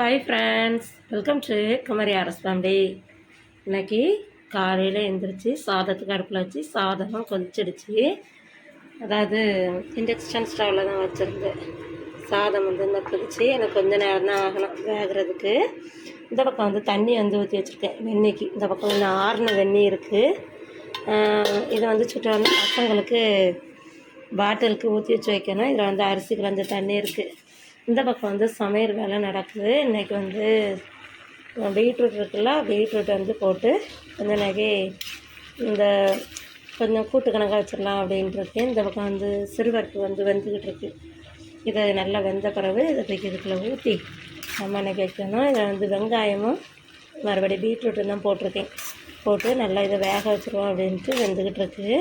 Hi friends welcome to Kumari Aras family இன்னைக்கு காலையில் எழுந்திரிச்சு சாதத்துக்கு அடுப்பில் வச்சு சாதம் கொதிச்சிடுச்சு. அதாவது இண்டக்ஷன் ஸ்டவ்வில் தான் வச்சுருந்தேன் சாதம் வந்து இந்த கொதிச்சு எனக்கு கொஞ்சம் நேரம் தான் ஆகணும் வேகிறதுக்கு. இந்த பக்கம் வந்து தண்ணி வந்து ஊற்றி வச்சுருக்கேன். வெந்நிக்கு. இந்த பக்கம் கொஞ்சம் ஆறுன வெந்நி இருக்குது இதை வந்து சுட்டு வந்து பசங்களுக்கு பாட்டிலுக்கு ஊற்றி வச்சு வைக்கணும். இதில் வந்து அரிசி கலந்த தண்ணி இருக்குது இந்த பக்கம் வந்து சமையல் வேலை நடக்குது. இன்றைக்கி வந்து பீட்ரூட் இருக்குல்ல பீட்ரூட் வந்து போட்டு கொஞ்சம் நகை இந்த கொஞ்சம் கூட்டு கணக்காக வச்சிடலாம் அப்படின்ட்டு இந்த பக்கம் வந்து சிறுபருப்பு வந்து வெந்துக்கிட்டு இருக்கு இதை நல்லா வெந்த பிறகு இதை தூக்கி இதுக்குள்ளே ஊற்றி நம்ம நகை வைக்கணும் இதை வந்து வெங்காயமும் மறுபடியும் பீட்ரூட்டும் தான் போட்டிருக்கேன். போட்டு நல்லா இதை வேக வச்சுருவோம் அப்படின்ட்டு வெந்துக்கிட்டு இருக்குது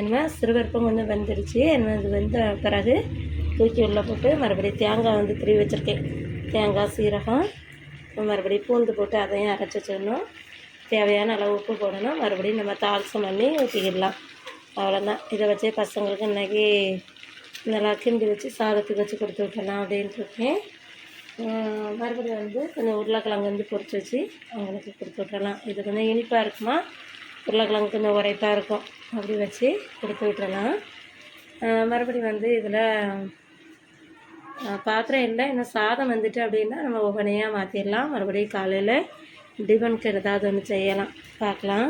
என்ன சிறுவருப்பும் கொஞ்சம் வெந்துடுச்சு என்ன இது வெந்த பிறகு தூக்கி உள்ளே போட்டு மறுபடியும் தேங்காய் வந்து திருவி வச்சுருக்கேன். தேங்காய் சீரகம் மறுபடியும் பூந்து போட்டு அதையும் அரைச்சி வச்சிடணும். தேவையான அளவு உப்பு போடணும். மறுபடியும் நம்ம தாளசம் பண்ணி ஊற்றிக்கிடலாம் அவ்வளோதான் இதை வச்சே பசங்களுக்கு இன்றைக்கி நல்லா கிண்டி வச்சு சாதத்துக்கு வச்சு கொடுத்து விட்டலாம் அப்படின்ட்டு இருக்கேன். மறுபடியும் வந்து கொஞ்சம் உருளைக்கிழங்கு வந்து பொறிச்சு வச்சு அவங்களுக்கு கொடுத்து விட்றலாம் இது கொஞ்சம் இனிப்பாக இருக்குமா? உருளைக்கிழங்கு கொஞ்சம் உரைப்பாக இருக்கும். அப்படி வச்சு கொடுத்து விட்றலாம் மறுபடியும் வந்து இதில் பாத்திரம் இல்லை. இன்னும் சாதம் வந்துட்டு அப்படின்னா நம்ம ஒவ்வொன்றையாக மாற்றிடலாம் மறுபடியும் காலையில் டிஃபனுக்கு ஏதாவது ஒன்று செய்யலாம். பார்க்கலாம்.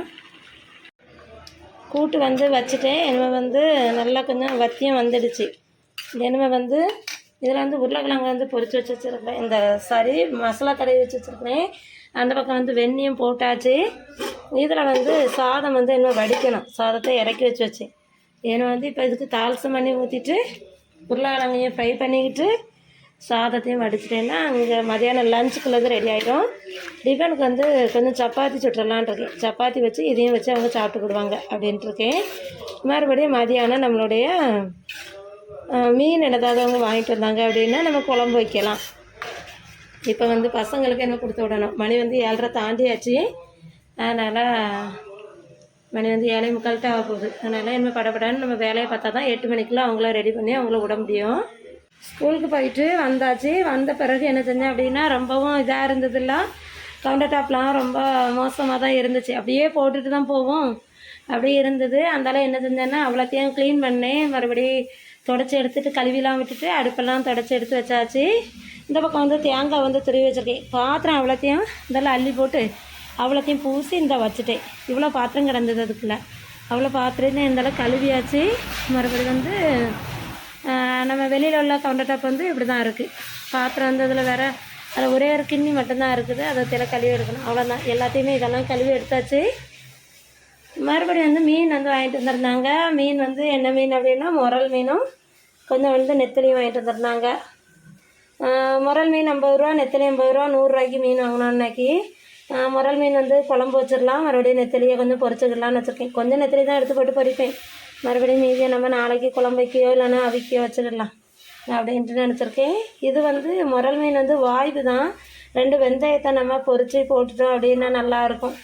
கூட்டு வந்து வச்சுட்டேன். இனிமேல் வந்து நல்லா கொஞ்சம் வத்தியம் வந்துடுச்சு. இனிமேல் வந்து இதில் வந்து உருளைக்கிழங்கு வந்து பொறிச்சு வச்சு வச்சுருக்கேன் இந்த சாரி மசாலா தடவி வச்சு வச்சுருக்கிறேன். அந்த பக்கம் வந்து வெந்நியும் போட்டாச்சு. இதில் வந்து சாதம் வந்து இன்னும் வடிக்கணும். சாதத்தை இறக்கி வச்சு வச்சேன். ஏன்னா வந்து இப்போ இதுக்கு தாளசம் பண்ணி ஊற்றிட்டு உருளைக்கிழங்கையும் ஃப்ரை பண்ணிக்கிட்டு சாதத்தையும் வடிச்சிட்டேன்னா அங்கே மதியானம் லஞ்சுக்குள்ளது ரெடி ஆகிடும் டிஃபனுக்கு வந்து கொஞ்சம் சப்பாத்தி சுட்டுறலான் இருக்கேன். சப்பாத்தி வச்சு இதையும் வச்சு அவங்க சாப்பிட்டுக்கிடுவாங்க அப்படின்ட்டு இருக்கேன். மறுபடியும் மதியானம் நம்மளுடைய மீன் ஏதாவது அவங்க வாங்கிட்டு வந்தாங்க அப்படின்னா நம்ம குழம்பு வைக்கலாம். இப்போ வந்து பசங்களுக்கு என்ன கொடுத்து விடணும்? மணி வந்து ஏழரை தாண்டியாச்சு. அதனால் மணி வந்து ஏழை முக்கால்கிட்ட ஆக போகுது அதனால் என்ன படப்படான்னு நம்ம வேலையை பார்த்தா தான் எட்டு மணிக்கெல்லாம் அவங்கள ரெடி பண்ணி அவங்கள விட முடியும். ஸ்கூலுக்கு போயிட்டு வந்தாச்சு. வந்த பிறகு என்ன செஞ்சேன் அப்படின்னா ரொம்பவும் இதாக இருந்ததுலாம் கவுண்டர் டாப்லாம் ரொம்ப மோசமாக தான் இருந்துச்சு. அப்படியே போட்டுட்டு தான் போவோம். அப்படியே இருந்தது. அந்தால என்ன செஞ்சேன்னா அவ்வளோத்தையும் க்ளீன் பண்ணேன் மறுபடி தொடச்சி எடுத்துட்டு கழுவிலாம் விட்டுட்டு அடுப்பெல்லாம் தொடச்சி எடுத்து வச்சாச்சு. இந்த பக்கம் வந்து தேங்காய் வந்து துருவி வச்சுருக்கேன். பாத்திரம் அவ்வளோத்தையும் இதெல்லாம் அள்ளி போட்டு அவ்வளோத்தையும் பூசி இந்த வச்சுட்டேன். இவ்வளோ பாத்திரம் கிடந்தது அதுக்குள்ள. அவ்வளோ பாத்திரம் இந்தளவு கழுவியாச்சு. மறுபடியும் வந்து நம்ம வெளியில் உள்ள கவுண்டர் டாப் வந்து இப்படி தான் இருக்குது பாத்திரம் வந்து அதில் வேறு அதில் ஒரே ஒரு கிண்ணி மட்டும்தான் இருக்குது. அதை தெல கழுவி எடுக்கணும். அவ்வளோதான் எல்லாத்தையுமே இதெல்லாம் கழுவி எடுத்தாச்சு. மறுபடியும் வந்து மீன் வந்து வாங்கிட்டு வந்திருந்தாங்க. மீன் வந்து என்ன மீன் அப்படின்னா முரல் மீனும் கொஞ்சம் வந்து நெத்திலையும் வாங்கிட்டு வந்திருந்தாங்க. முரல் மீன் ஐம்பது ரூபா நெத்திலி ஐம்பது ரூபா நூறுரூவாய்க்கு மீன் வாங்கினோம் இன்னைக்கு முரல் மீன் வந்து குழம்பு வச்சிடலாம். மறுபடியும் நெத்திலியை கொஞ்சம் பொறிச்சிக்கலாம்னு வச்சுருக்கேன். கொஞ்சம் நெத்திலி தான் எடுத்து போட்டு பொரிப்பேன். மறுபடியும் மீதியை நம்ம நாளைக்கு குழம்பு வைக்கையோ இல்லைன்னா அவிக்கையோ வச்சிடலாம். அப்படின்ட்டு நினச்சிருக்கேன். இது வந்து முரல் மீன் வந்து வாய்வு தான். ரெண்டு வெந்தயத்தை நம்ம பொறிச்சு போட்டுட்டோம் அப்படின்னா நல்லாயிருக்கும்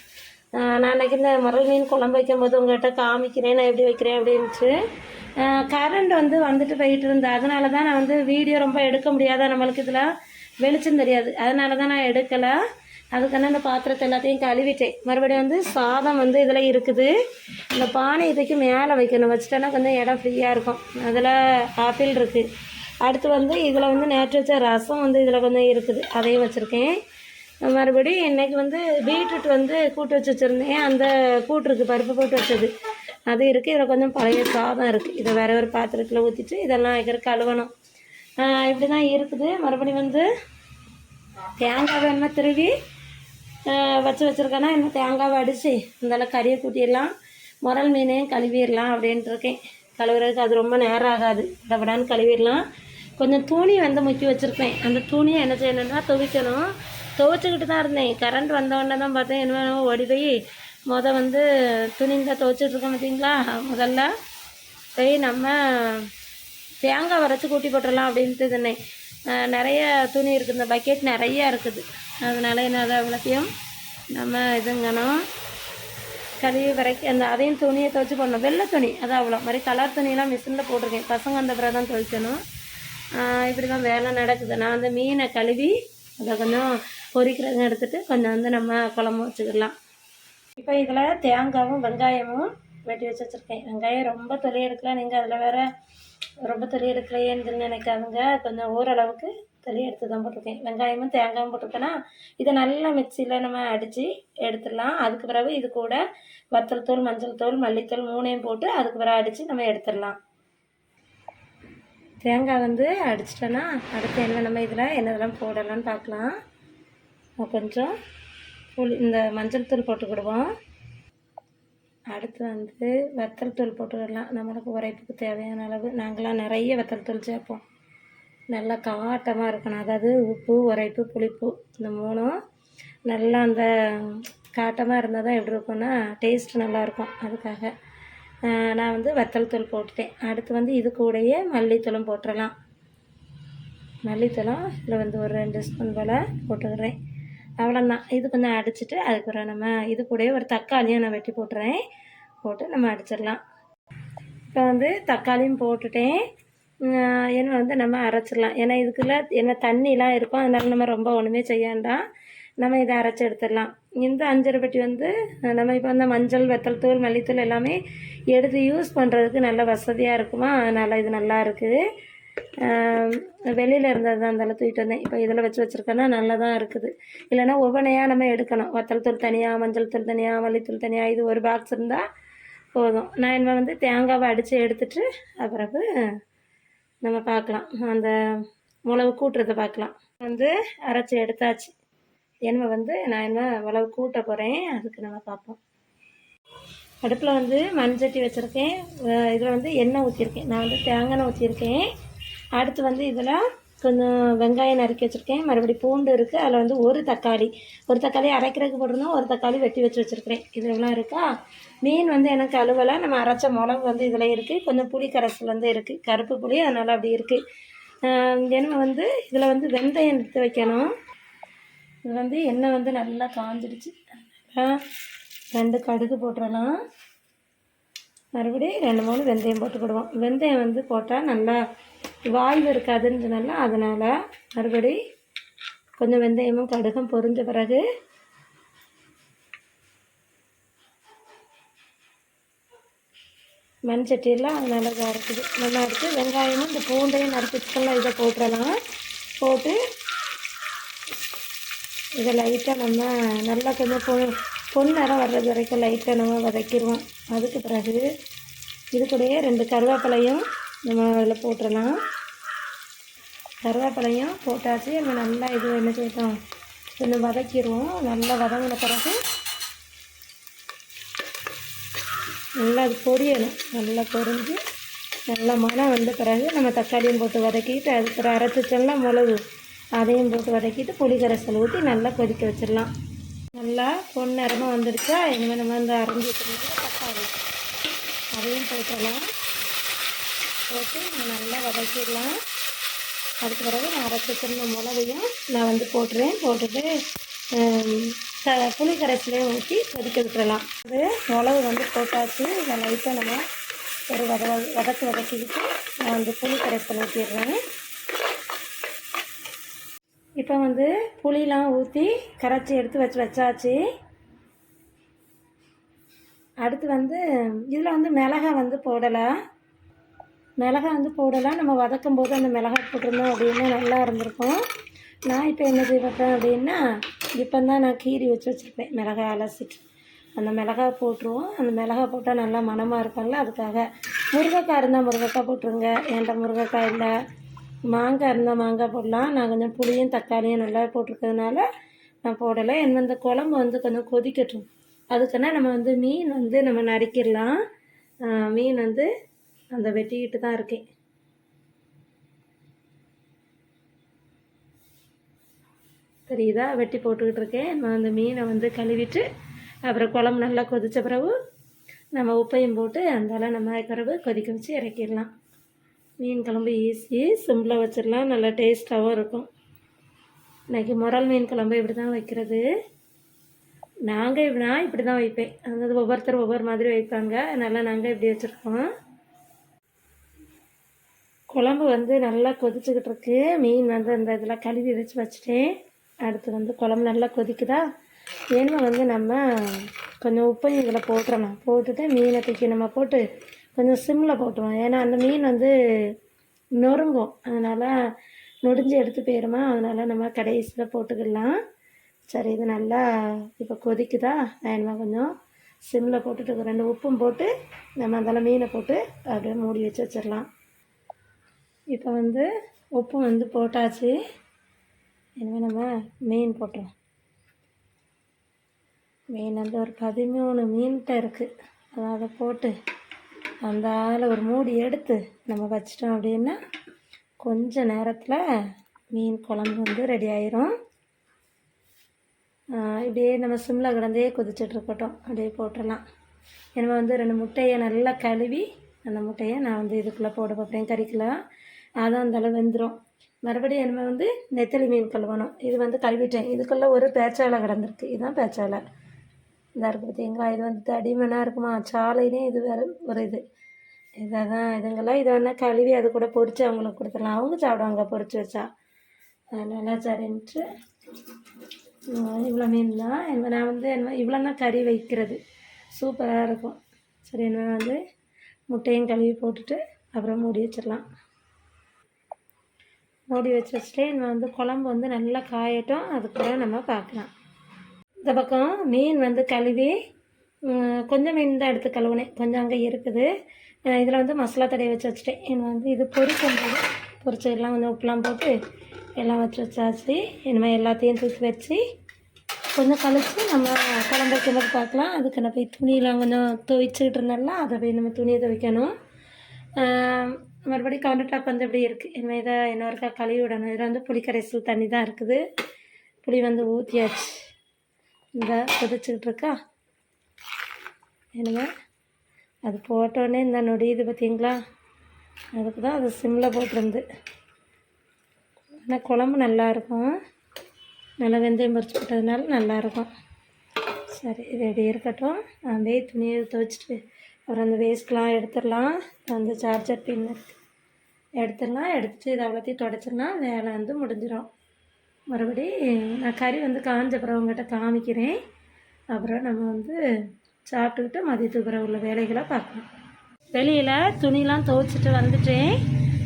நான் அன்றைக்கி இந்த முரல் மீன் குழம்பு வைக்கும்போது உங்கள்கிட்ட காமிக்கிறேன். நான் எப்படி வைக்கிறேன் அப்படின்ட்டு கரண்ட் வந்து வந்துட்டு போயிட்டு இருந்தேன் அதனால தான் நான் வந்து வீடியோ ரொம்ப எடுக்க முடியாத நம்மளுக்கு இதில் வெளிச்சம் தெரியாது. அதனால தான் நான் எடுக்கலை. அதுக்கான அந்த பாத்திரத்தை எல்லாத்தையும் கழுவிட்டேன். மறுபடியும் வந்து சாதம் வந்து இதில் இருக்குது. இந்த பானை இதுக்கு மேலே வைக்கணும். வச்சுட்டோன்னா கொஞ்சம் இடம் ஃப்ரீயாக இருக்கும். அதில் ஆப்பிள் இருக்குது அடுத்து வந்து இதில் வந்து நேற்று வச்ச ரசம் வந்து இதில் கொஞ்சம் இருக்குது. அதையும் வச்சுருக்கேன். மறுபடியும் இன்றைக்கி வந்து பீட்ரூட் வந்து கூட்டு வச்சு வச்சுருந்தேன். அந்த கூட்டு இருக்குது பருப்பு போட்டு வச்சது. அது இருக்குது இதில் கொஞ்சம் பழைய சாதம் இருக்குது இதை வேறு ஒரு பாத்திரத்தில் ஊற்றிட்டு இதெல்லாம் வைக்கிற கழுவணும். இப்படி தான் இருக்குது. மறுபடியும் வந்து தேங்காய் வேணுமா திருவி? வச்சு வச்சுருக்கேன்னா இன்னும் தேங்காவை அடித்து இந்தளவு கறியை கூட்டிடலாம். முரல் மீனையும் கழுவிடலாம் அப்படின்ட்டு இருக்கேன் கழுவுறதுக்கு அது ரொம்ப நேரம் ஆகாது. விடவிடான்னு கழுவிடலாம். கொஞ்சம் துணி வந்து முக்கி வச்சுருப்பேன். அந்த துணியை என்ன செய்யணும்னா துவைக்கணும். துவைச்சிக்கிட்டு தான் இருந்தேன். கரண்ட் வந்தோடனே தான் பார்த்தேன் என்ன ஓடி போய் முத வந்து துணி தான் இருக்கோம் பார்த்தீங்களா? முதல்ல போய் நம்ம தேங்காய் வரைச்சி கூட்டி போட்டுடலாம் அப்படின்ட்டு இருந்தேன். நிறைய துணி இருக்குது. இந்த பக்கெட் நிறையா இருக்குது. அதனால் என்ன அதை அவ்வளோத்தையும் நம்ம இதுங்கணும். கழுவி வரைக்கும் அந்த அதையும் துணியை துவைச்சி போடணும். வெள்ளை துணி அது அவ்வளோ. மாதிரி கலர் துணியெல்லாம் மிஷினில் போட்டிருக்கேன். பசங்க அந்த பிறகு தான் துவைக்கணும். இப்படி தான் வேலை நடக்குது. நான் வந்து மீனை கழுவி அதை கொஞ்சம் பொரிக்கிறதுங்க எடுத்துகிட்டு கொஞ்சம் வந்து நம்ம குழம்பு வச்சுக்கலாம் இப்போ இதில் தேங்காயும் வெங்காயமும் வெட்டி வச்சு வச்சுருக்கேன். வெங்காயம் ரொம்ப தொலி எடுக்கலாம் நீங்கள் அதில் வேறு ரொம்ப தொலி எடுக்கலையேன்னு நினைக்காதுங்க. கொஞ்சம் ஓரளவுக்கு தொலி எடுத்து தான் போட்டிருக்கேன். வெங்காயமும் தேங்காயும் போட்டிருக்கேன்னா இதை நல்லா மிக்சியில் நம்ம அடித்து எடுத்துடலாம். அதுக்கு பிறகு இது கூட வத்தல் தூள் மஞ்சள் தூள் மல்லித்தூள் மூணையும் போட்டு அதுக்கு பிறகு அடித்து நம்ம எடுத்துடலாம். தேங்காய் வந்து அடிச்சிட்டோன்னா அடுத்து என்ன நம்ம இதில் என்னதெல்லாம் போடலாம்னு பார்க்கலாம். கொஞ்சம் புளி இந்த மஞ்சள் தூள் போட்டுக்கிடுவோம் அடுத்து வந்து வத்தல் தூள் போட்டுடலாம். நம்மளுக்கு உரைப்புக்கு தேவையான அளவு. நாங்களாம் நிறைய வத்தல் தூள் சேர்ப்போம். நல்லா காட்டமாக இருக்கணும். அதாவது உப்பு உரைப்பு புளிப்பு இந்த மூணும் நல்லா அந்த காட்டமாக இருந்தால் தான் எப்படி இருக்கும்னா டேஸ்ட் நல்லாயிருக்கும் அதுக்காக. நான் வந்து வத்தல் தூள் போட்டுட்டேன். அடுத்து வந்து இது கூடயே மல்லித்தூளும் போட்டுடலாம். மல்லித்தூளும் இதில் வந்து ஒரு ரெண்டு ஸ்பூன் போல் போட்டுக்கிறேன் அவ்வளோதான் இது கொஞ்சம் அடிச்சுட்டு அதுக்கப்புறம் நம்ம இது கூடயே ஒரு தக்காளியும் நான் வெட்டி போட்டுறேன். போட்டு நம்ம அடிச்சிடலாம். இப்போ வந்து தக்காளியும் போட்டுட்டேன். ஏன்னா வந்து நம்ம அரைச்சிடலாம். ஏன்னா இதுக்குள்ள என்ன தண்ணிலாம் இருக்கும். அதனால் நம்ம ரொம்ப ஒன்றுமே செய்ய வேண்டாம். நம்ம இதை அரைச்சி எடுத்துடலாம். இந்த அஞ்சரை பெட்டி வந்து நம்ம இப்போ வந்து மஞ்சள் வெத்தல் தூள் மல்லித்தூள் எல்லாமே எடுத்து யூஸ் பண்ணுறதுக்கு நல்ல வசதியாக இருக்குமா? அதனால் இது நல்லா இருக்குது வெளியில் இருந்தது தான் இருந்தாலும் தூக்கிட்டு வந்தேன். இப்போ இதில் வச்சு வச்சுருக்கேன்னா நல்லா தான் இருக்குது. இல்லைன்னா ஒவ்வொன்றையாக நம்ம எடுக்கணும். வத்தல் தூள் தனியாக மஞ்சள் தூள் தனியாக மல்லித்தூள் தனியாக இது ஒரு பாக்ஸ் இருந்தால் போதும். நான் என்ன வந்து தேங்காவை அடித்து எடுத்துட்டு அப்புறப்பு நம்ம பார்க்கலாம். அந்த மிளகு கூட்டுறதை பார்க்கலாம். வந்து அரைச்சி எடுத்தாச்சு. என்னமோ வந்து நான் என்ன மிளகு கூட்ட போகிறேன் அதுக்கு நம்ம பார்ப்போம். அடுப்பில் வந்து மண்சட்டி வச்சுருக்கேன். இதில் வந்து எண்ணெய் ஊற்றிருக்கேன் நான் வந்து தேங்காய் ஊற்றிருக்கேன் அடுத்து வந்து இதில் கொஞ்சம் வெங்காயம் நறுக்கி வச்சுருக்கேன். மறுபடி பூண்டு இருக்குது அதில் வந்து ஒரு தக்காளி. ஒரு தக்காளி அரைக்கிறதுக்கு போட்டிருந்தோம். ஒரு தக்காளி வெட்டி வச்சு வச்சுருக்கிறேன். இதுலாம் இருக்கா? மீன் வந்து எனக்கு அலுவலை நம்ம அரைச்ச மிளகு வந்து இதில் இருக்குது கொஞ்சம் புளி கரைசல் வந்து இருக்குது கருப்பு புளி அதனால் அப்படி இருக்குது எண்ணெய் வந்து இதில் வந்து வெந்தயம் எடுத்து வைக்கணும். இது வந்து எண்ணெய் வந்து நல்லா காஞ்சிடுச்சு. ரெண்டு கடுகு போட்டுடலாம் மறுபடியும் ரெண்டு மூணு வெந்தயம் போட்டுக்கிடுவோம். வெந்தயம் வந்து போட்டால் நல்லா வாய்வு இருக்காதுன்றதுனால அதனால் மறுபடி கொஞ்சம் வெந்தயமும் கடுகும் பொரிஞ்ச பிறகு மண் சட்டியெல்லாம் நல்லா இதாக இருக்குது. நல்லா இருக்குது. வெங்காயமும் இந்த பூண்டையும் நறுக்கிச்சுக்கெல்லாம் இதை போட்டுடலாம் போட்டு இதை லைட்டாக நம்ம நல்லா கொஞ்சம் பொ நேரம் வர்றது வரைக்கும் லைட்டாக நம்ம வதக்கிடுவோம். அதுக்கு பிறகு இது கூடயே ரெண்டு கருவேப்பிலையும் நம்ம அதில் போட்டுடலாம். கருவேப்பிலையும் போட்டாச்சு. நம்ம நல்லா இது என்ன செய்யணும் கொஞ்சம் வதக்கிடுவோம். நல்லா வதங்கின பிறகு நல்லா அது பொரியணும். நல்லா பொரிஞ்சு நல்லா மனம் வந்த பிறகு நம்ம தக்காளியும் போட்டு வதக்கிட்டு அதுக்கு அரைச்சிச்செல்லாம் மிளகு அதையும் போட்டு வதக்கிட்டு புளி கரைசல் ஊற்றி நல்லா கொதிக்க வச்சிடலாம். நல்லா பொன்னரமாக வந்துருச்சா இனிமேல் நம்ம இந்த அரைஞ்சி வச்சுருந்தது தக்காளி. அதையும் போட்டுடலாம். போட்டு நல்லா வதக்கிடலாம். அதுக்கு பிறகு நான் அரைச்சி வச்சிருந்த மிளகையும் நான் வந்து போட்டுருவேன் போட்டுட்டு க புளி கரைச்சிலையும் ஊற்றி கொதிக்க விட்டுறலாம். அது மிளகு வந்து போட்டாச்சு. இதை லைட்டாக நம்ம ஒரு வத வதக்கு வதக்கிக்கிட்டு நான் வந்து புளி கரைசல் ஊற்றிடுறேன் இப்போ வந்து புளிலாம் ஊற்றி கரைச்சி எடுத்து வச்சு வச்சாச்சு. அடுத்து வந்து இதில் வந்து மிளகா வந்து போடலை. மிளகா வந்து போடலாம் நம்ம வதக்கும் போது அந்த மிளகா போட்டிருந்தோம் அப்படின்னா நல்லா இருந்திருக்கும். நான் இப்போ என்ன செய்வேன் அப்படின்னா இப்போ தான் நான் கீரி வச்சு வச்சுருப்பேன். மிளகா அலசிட்டு. அந்த மிளகா போட்டுருவோம். அந்த மிளகா போட்டால் நல்லா மனமாக இருக்கும்ல அதுக்காக. முருங்கைக்காய் இருந்தால் முருங்கைக்காய் போட்டுருங்க. என்கிட்ட முருங்கைக்காய் இல்லை. மாங்காய் இருந்தால் மாங்காய் போடலாம். நான் கொஞ்சம் புளியும் தக்காளியும் நல்லா போட்டிருக்கிறதுனால நான் போடலை. என்ன இந்த குழம்பு வந்து கொஞ்சம் கொதிக்கட்டும். அதுக்குன்னா நம்ம வந்து மீன் வந்து நம்ம நறுக்கிடலாம். மீன் வந்து அந்த வெட்டிக்கிட்டு தான் இருக்கேன் தெரியுதா? வெட்டி போட்டுக்கிட்டு இருக்கேன். நான் அந்த மீனை வந்து கழுவிட்டு அப்புறம் குழம்பு நல்லா கொதித்த பிறகு நம்ம உப்பையும் போட்டு அந்தால நம்ம பிறகு கொதிக்க வச்சு இறக்கிடலாம். மீன் குழம்பு ஈஸி சிம்பிளாக வச்சிடலாம் நல்லா டேஸ்ட்டாகவும் இருக்கும். இன்றைக்கி முரல் மீன் குழம்பு இப்படி தான் வைக்கிறது. நாங்கள் இப்படி நான் இப்படி தான் வைப்பேன். அதாவது ஒவ்வொருத்தர் ஒவ்வொரு மாதிரி வைப்பாங்க. அதனால் நாங்கள் இப்படி வச்சுருக்கோம். குழம்பு வந்து நல்லா கொதிச்சுக்கிட்டு இருக்கு. மீன் வந்து அந்த இதில் கழுவி வச்சு வச்சுட்டேன். அடுத்து வந்து குழம்பு நல்லா கொதிக்குதா? ஏன்னா வந்து நம்ம கொஞ்சம் உப்பையும் இதில் போட்டுறணும் போட்டுட்டு மீனை தூக்கி நம்ம போட்டு கொஞ்சம் சிம்மில் போட்டுருவோம். ஏன்னா அந்த மீன் வந்து நொறுங்கும். அதனால் நொடிஞ்சு எடுத்து போயிடுமா அதனால் நம்ம கடைசியில் போட்டுக்கலாம் சரி இது நல்லா இப்போ கொதிக்குதா? வேணுமா கொஞ்சம்? சிம்மில் போட்டுட்டு ரெண்டு உப்பும் போட்டு நம்ம அதில் மீனை போட்டு அப்படியே மூடி வச்சு வச்சிடலாம். இப்போ வந்து உப்பு வந்து போட்டாச்சு. இனிமேல் நம்ம மீன் போட்டுரும் மீன் வந்து ஒரு பதிமூணு மீன்கிட்ட இருக்குது அதை அதை போட்டு அந்த ஆளை ஒரு மூடி எடுத்து நம்ம வச்சிட்டோம் அப்படின்னா கொஞ்ச நேரத்தில் மீன் குழம்பு வந்து ரெடி ஆயிரும். இப்படியே நம்ம சிம்மில் கிடந்தே கொதிச்சுட்டு இருக்கட்டும். அப்படியே போட்டுடலாம். நம்ம வந்து ரெண்டு முட்டையை நல்லா கழுவி அந்த முட்டையை நான் வந்து இதுக்குள்ளே போட பார்ப்பேன் கறிக்குள்ள அதுதான் அந்த அளவு வெந்துடும் மறுபடியும் நம்ம வந்து நெத்தலி மீன் கழுவணும். இது வந்து கழுவிட்டேன். இதுக்குள்ளே ஒரு பேச்சாலை கிடந்திருக்கு. இதுதான் பேச்சாலை. இதாக இருக்குது பார்த்தீங்களா இது வந்து தடிமனாக இருக்குமா? சாலையிலே இது வேறு ஒரு இது. இதை தான் இதுங்கெல்லாம் இதை வேணால் கழுவி அது கூட பொறிச்சு அவங்களுக்கு கொடுத்துடலாம். அவங்க சாப்பிடுவாங்க பொறிச்சு வச்சா. அதனால் சரின்ட்டு இவ்வளோ மீன் தான். என்ன நான் வந்து என்ன இவ்வளோனா கறி வைக்கிறது. சூப்பராக இருக்கும். சரி என்ன வந்து முட்டையும் கழுவி போட்டுட்டு அப்புறம் மூடி வச்சிடலாம். மூடி வச்சு வச்சுட்டு நம்ம வந்து குழம்பு வந்து நல்லா காயட்டும். அதுக்கப்புறம் நம்ம பார்க்கலாம். இந்த பக்கம் மீன் வந்து கழுவி கொஞ்சம் மீன் தான் எடுத்து கழுவுனேன். கொஞ்சம் அங்கே இருக்குது. இதில் வந்து மசாலா தடையை வச்சு வச்சுட்டேன். என்ன வந்து இது பொரிக்கும் போது பொரிச்சதெல்லாம் கொஞ்சம் உப்புலாம் போட்டு எல்லாம் வச்சு வச்சாச்சு இனிமேல் எல்லாத்தையும் தூக்கி வச்சு கொஞ்சம் கழிச்சு நம்ம குழம்பு வைக்கும்போது பார்க்கலாம். அதுக்கு நான் போய் துணியெலாம் கொஞ்சம் துவைச்சிக்கிட்டு இருந்தாலும் அதை போய் நம்ம துணியை துவைக்கணும். மறுபடியும் கவுண்டர் டாப் வந்து இப்படி இருக்குது இனிமேல் இதை இன்னொருக்கா கழுவி விடணும். இதில் வந்து புளிக்கரைசல் தண்ணி தான் இருக்குது. புளி வந்து ஊற்றியாச்சு இந்த கொதிச்சுக்கிட்டு இருக்கா என்னங்க? அது போட்டோடனே இந்த நொடியுது பார்த்தீங்களா? அதுக்கு தான் அது சிம்மில் போட்டிருந்து. ஆனால் குழம்பு நல்லாயிருக்கும் நல்லா வெந்தயம் பறிச்சு போட்டதுனால நல்லாயிருக்கும் சரி இது இப்படி இருக்கட்டும். அப்படியே துணியை துவைச்சிட்டு அப்புறம் அந்த வேஸ்ட்லாம் எடுத்துடலாம். அந்த சார்ஜர் பின் எடுத்துடலாம். எடுத்துட்டு இதை அவ்வளோத்தையும் தொடச்சிடலாம். வேலை வந்து முடிஞ்சிடும். மறுபடி நான் கறி வந்து காஞ்ச பிறகு உங்கள்கிட்ட காமிக்கிறேன். அப்புறம் நம்ம வந்து சாப்பிட்டுக்கிட்டு மதியத்துக்கு பிறகு உள்ள வேலைகளை பார்க்கலாம். வெளியில் துணிலாம் துவைச்சிட்டு வந்துட்டேன்.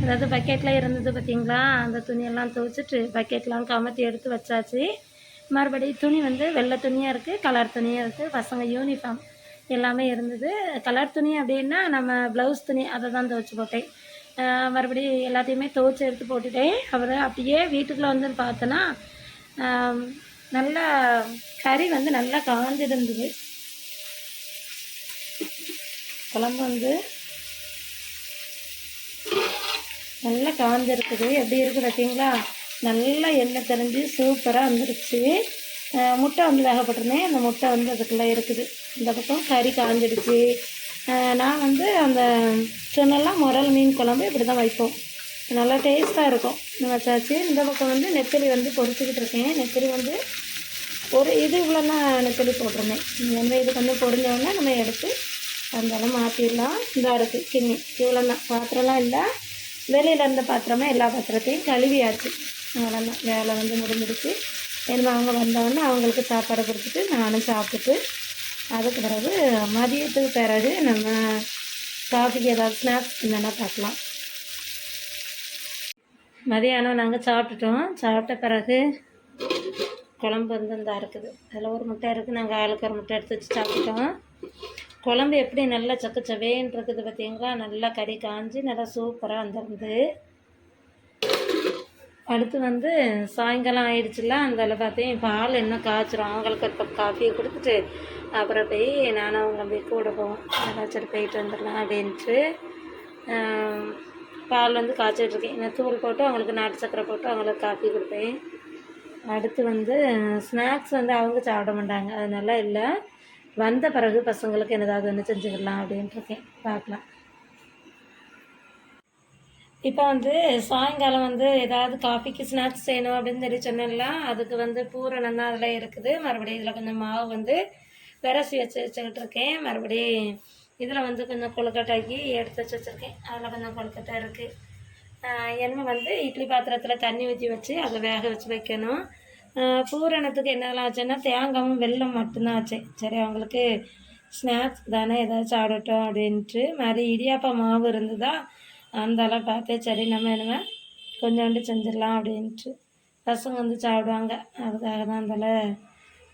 அதாவது பக்கெட்டில் இருந்தது பார்த்தீங்களா? அந்த துணியெல்லாம் துவைச்சிட்டு பக்கெட்லாம் கமத்தி எடுத்து வச்சாச்சு. மறுபடியும் துணி வந்து வெள்ளை துணியாக இருக்குது கலர் துணியாக இருக்குது பசங்க யூனிஃபார்ம் எல்லாமே இருந்தது. கலர் துணி அப்படின்னா நம்ம ப்ளவுஸ் துணி அதை தான் துவைச்சி போட்டேன். மறுபடியும் எல்லாத்தையுமே துவைச்சி எடுத்து போட்டுட்டேன் அப்புறம் அப்படியே வீட்டுக்குள்ளே வந்து பார்த்தோன்னா நல்லா கறி வந்து நல்லா காஞ்சிருந்தது. குழம்பு வந்து நல்லா காஞ்சிருக்குது. எப்படி இருக்குது பார்த்தீங்களா? நல்லா எண்ணெய் தெரிஞ்சு சூப்பராக வந்துருச்சு. முட்டை வந்து வேகப்பட்டிருந்தேன் அந்த முட்டை வந்து அதுக்குள்ளே இருக்குது. இந்த பக்கம் கறி காஞ்சிடுச்சு. நான் வந்து அந்த சொன்னெல்லாம் முரல் மீன் குழம்பு இப்படி தான் வைப்போம். நல்லா டேஸ்ட்டாக இருக்கும். இந்த வச்சாச்சு. இந்த பக்கம் வந்து நெத்தலி வந்து பொரிச்சுக்கிட்டு இருக்கேன். நெத்தலி வந்து ஒரு இது இவ்வளோனா நெத்தலி போட்டிருந்தேன். எனவே இது கொஞ்சம் பொரிஞ்சோடனே நம்ம எடுத்து அதெல்லாம் மாற்றிடலாம் இதாக இருக்குது கிண்ணி இவ்வளோ தான் பாத்திரம்லாம் இல்லை. வெளியில் இருந்த பாத்திரமே எல்லா பாத்திரத்தையும் கழுவியாச்சு. அவ்வளோதான் வேலை வந்து முடிஞ்சிடுச்சு. என்ன அவங்க வந்தோடனே அவங்களுக்கு சாப்பாடு கொடுத்துட்டு நானும் சாப்பிட்டுட்டு அதுக்கு பிறகு மதியத்துக்கு பிறகு நம்ம காஃபிக்கு ஏதாவது ஸ்நாக்ஸ் என்னென்னா பார்க்கலாம். மதியானம் நாங்கள் சாப்பிட்டுட்டோம். சாப்பிட்ட பிறகு குழம்பு வந்து இந்த இருக்குது. அதில் ஒரு முட்டை இருக்குது. நாங்கள் ஆளுக்கு ஒரு முட்டை எடுத்து வச்சு சாப்பிட்டோம் குழம்பு எப்படி நல்லா சக்கச்சவேன்னு இருக்குது பார்த்தீங்களா? நல்லா கறி காஞ்சி நல்லா சூப்பராக வந்திருந்து. அடுத்து வந்து சாயங்காலம் ஆயிடுச்சுல அந்த பார்த்தேன் பால் இன்னும் காய்ச்சிரும். அவங்களுக்கு ஒரு கப் காஃபியை கொடுத்துட்டு அப்புறம் போய் நானும் அவங்க போய் கூட போவோம். ஏதாச்சும் போயிட்டு வந்துடலாம் அப்படின்ட்டு பால் வந்து காய்ச்சிட்டு இருக்கேன். நான் தூள் போட்டு அவங்களுக்கு நாட்டு சக்கரை போட்டு அவங்களுக்கு காஃபி கொடுப்பேன். அடுத்து வந்து ஸ்நாக்ஸ் வந்து அவங்க சாப்பிட மாட்டாங்க. அதனால இல்லை. வந்த பிறகு பசங்களுக்கு ஏதாவது ஒன்று செஞ்சுக்கலாம் அப்படின்ட்டுருக்கேன் பார்க்கலாம். இப்போ வந்து சாயங்காலம் வந்து ஏதாவது காஃபிக்கு ஸ்நாக்ஸ் செய்யணும் அப்படின்னு சொல்லி சொன்னேன்ல அதுக்கு வந்து பூரணம் தான் அதில் இருக்குது. மறுபடியும் இதில் கொஞ்சம் மாவு வந்து விரசி வச்சு வச்சுக்கிட்டு இருக்கேன் மறுபடியும் இதில் வந்து கொஞ்சம் கொழுக்கட்டைக்கு எடுத்து வச்சு வச்சுருக்கேன். அதில் கொஞ்சம் கொழுக்கட்டை இருக்குது ஆஹ் எண்ணெய் வந்து இட்லி பாத்திரத்தில் தண்ணி ஊற்றி வச்சு அதை வேக வச்சு வைக்கணும். பூரணத்துக்கு என்னெல்லாம் வச்சேன்னா தேங்காயும் வெள்ளம் மட்டும்தான் வச்சேன். சரி அவங்களுக்கு ஸ்நாக்ஸ் தானே ஏதாச்சும் ஆடட்டும் அப்படின்ட்டு. மாதிரி இடியாப்பா மாவு இருந்ததா அந்தளவு பார்த்தேன். சரி நம்ம என்னமே கொஞ்சோண்டு செஞ்சிடலாம் அப்படின்ட்டு. பசங்க வந்து சாப்பிடுவாங்க. அதுக்காக தான் அந்தளவு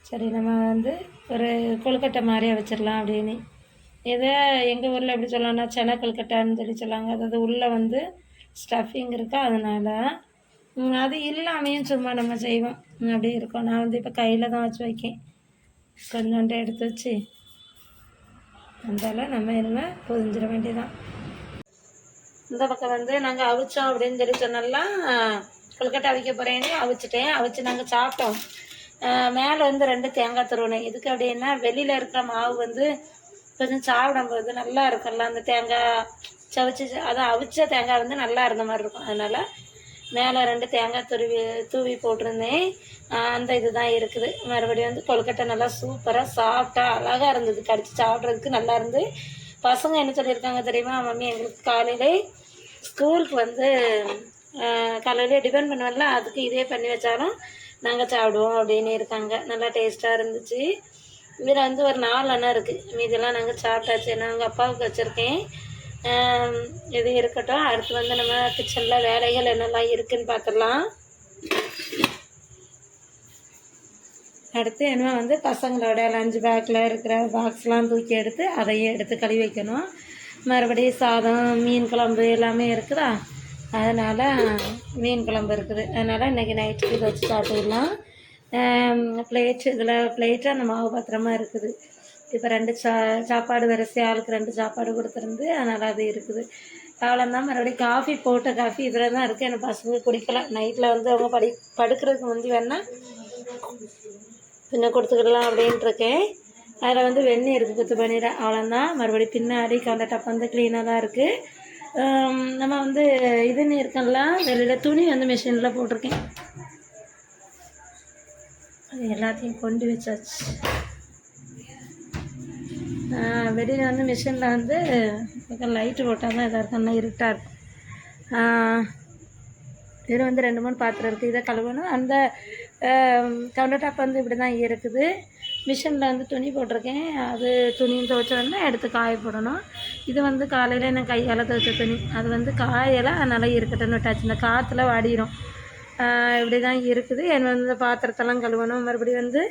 சரி நம்ம வந்து ஒரு கொழுக்கட்டை மாதிரியே வச்சிடலாம் அப்படின்னு. எதை எங்கள் ஊரில் எப்படி சொல்லலாம்னா சென கொழுக்கட்டைன்னு சொல்லி சொல்லுவாங்க அதாவது உள்ளே வந்து ஸ்டஃபிங் இருக்கா அதனால். அது இல்லாமையும் சும்மா நம்ம செய்வோம். அப்படி இருக்கும். நான் வந்து இப்போ கையில் தான் வச்சு வைக்கேன். கொஞ்சோண்டு எடுத்து வச்சு. அந்தால நம்ம இனிமேல் புரிஞ்சிட வேண்டியதான் இந்த பக்கம் வந்து நாங்கள் அவிச்சோம் அப்படின்னு சொல்லி சொன்னாலாம் கொழுக்கட்டை அவிக்க போகிறேன்னு அவிச்சிட்டேன். அவிச்சு நாங்கள் சாப்பிட்டோம். மேலே வந்து ரெண்டு தேங்காய் துருவணும் எதுக்கு அப்படின்னா வெளியில் இருக்கிற மாவு வந்து கொஞ்சம் சாப்பிடும்போது நல்லா இருக்கும்ல அந்த தேங்காய் சவிச்சு அதை அவிச்ச தேங்காய் வந்து நல்லா இருந்த மாதிரி இருக்கும். அதனால் மேலே ரெண்டு தேங்காய் துருவி தூவி போட்டிருந்தேன். அந்த இதுதான் இருக்குது. மறுபடியும் வந்து கொழுக்கட்டை நல்லா சூப்பராக சாப்பிட்டா அழகாக இருந்தது. கடிச்சு சாப்பிட்றதுக்கு நல்லா இருந்து. பசங்க என்ன சொல்லியிருக்காங்க தெரியுமா மம்மி எங்களுக்கு காலையிலே ஸ்கூலுக்கு வந்து காலையிலே டிபெண்ட் பண்ணுவேன்ல அதுக்கு இதே பண்ணி வச்சாலும் நாங்கள் சாப்பிடுவோம் அப்படின்னு இருக்காங்க. நல்லா டேஸ்ட்டாக இருந்துச்சு. இதில் வந்து ஒரு நாலு அண்ணா இருக்குது மீதெல்லாம் நாங்கள் சாப்பிட்டாச்சு. நான் அப்பாவுக்கு வச்சுருக்கேன். இது இருக்கட்டும். அடுத்து வந்து நம்ம கிச்சனில் வேலைகள் என்னெல்லாம் இருக்குன்னு பார்த்துடலாம் அடுத்து என்ன வந்து பசங்களோட லஞ்ச் பேக்கில் இருக்கிற பாக்ஸ்லாம் தூக்கி எடுத்து அதையும் எடுத்து கழுவி வைக்கணும். மறுபடியும் சாதம் மீன் குழம்பு எல்லாமே இருக்குதா? அதனால் மீன் குழம்பு இருக்குது. அதனால் இன்றைக்கி நைட்டுக்கு இதை வச்சு சாப்பிட்டுக்கலாம் ப்ளேட்டு இதில் பிளேட்டு அந்த மாவு பத்திரமா இருக்குது. இப்போ ரெண்டு சா சாப்பாடு வரிசை ஆளுக்கு ரெண்டு சாப்பாடு கொடுத்துருந்து அதனால் அது இருக்குது. அவ்வளோதான் மறுபடியும் காஃபி போட்ட காஃபி இதில் தான் இருக்குது எனக்கு பசங்க குடிக்கல. நைட்டில் வந்து அவங்க படி படுக்கிறதுக்கு முந்தி வேணால் கொஞ்சம் கொடுத்துக்கிடலாம் அப்படின்ட்டு இருக்கேன். அதில் வந்து வெந்நீர் இருக்குது குத்து பண்ணிடுறேன் அவ்வளோதான் மறுபடியும் பின்னாடி கவுண்டர் டாப் வந்து க்ளீனாக தான் இருக்குது நம்ம வந்து இதுன்னு இருக்கல வெளியில் துணி வந்து மிஷினில் போட்டிருக்கேன். அது எல்லாத்தையும் கொண்டு வச்சாச்சு. வெளியில் வந்து மிஷினில் வந்து லைட்டு போட்டால் தான் இதாக இருக்கும் இருட்டாக இருக்கும். இதில் வந்து ரெண்டு மூணு பாத்திரம் இருக்குது இதை கழுவணும். அந்த கவுண்டர் டாப் வந்து இப்படி தான் இருக்குது. மிஷினில் வந்து துணி போட்டிருக்கேன். அது துணியும் துவைச்ச உடனே எடுத்து காய போடணும். இது வந்து காலையில் நான் கையால் துவைச்ச துணி. அது வந்து காயெல்லாம் அதனால் இருக்கட்டும்னு விட்டாச்சு இந்த காற்றுல வாடிடும் இப்படி தான் இருக்குது. என் வந்து இந்த பாத்திரத்தெல்லாம் கழுவணும். மறுபடியும் வந்து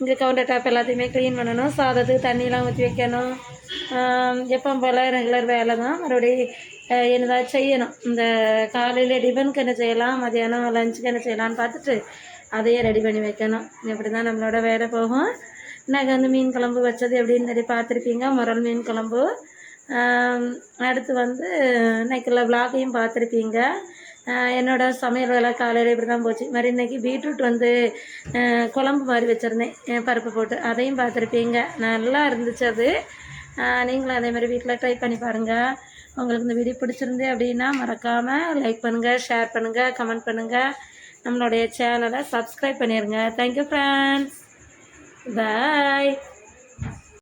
இங்கே கவுண்டர் டாப் எல்லாத்தையுமே க்ளீன் பண்ணணும். சாதத்துக்கு தண்ணியெலாம் ஊற்றி வைக்கணும். எப்போ போல் ரெகுலர் வேலை தான் மறுபடியும் என்னதான் செய்யணும். இந்த காலையில் டிஃபனுக்கு என்ன செய்யலாம்? மதியானம் லஞ்சுக்கு என்ன செய்யலாம்னு பார்த்துட்டு அதையே ரெடி பண்ணி வைக்கணும். இப்படி தான் நம்மளோட வேலை போகும். நாங்கள் வந்து மீன் குழம்பு வச்சது எப்படின்னு சொல்லி பார்த்துருப்பீங்க. முரல் மீன் குழம்பு. அடுத்து வந்து இன்னைக்குள்ள விளாகையும் பார்த்துருப்பீங்க. ஆஹ் என்னோட சமையல் வேலை காலையில் இப்படி தான் போச்சு. மாதிரி இன்றைக்கி பீட்ரூட் வந்து குழம்பு மாதிரி வச்சுருந்தேன். பருப்பு போட்டு. அதையும் பார்த்துருப்பீங்க. நல்லா இருந்துச்சு அது. நீங்களும் அதே மாதிரி வீட்டில் ட்ரை பண்ணி பாருங்கள் உங்களுக்கு இந்த வீடியோ பிடிச்சிருந்து அப்படின்னா மறக்காமல் லைக் பண்ணுங்கள் ஷேர் பண்ணுங்கள் கமெண்ட் பண்ணுங்கள் நம்மளுடைய சேனலை சப்ஸ்கிரைப் பண்ணிடுங்க தேங்க்யூ ஃப்ரெண்ட்ஸ் பாய்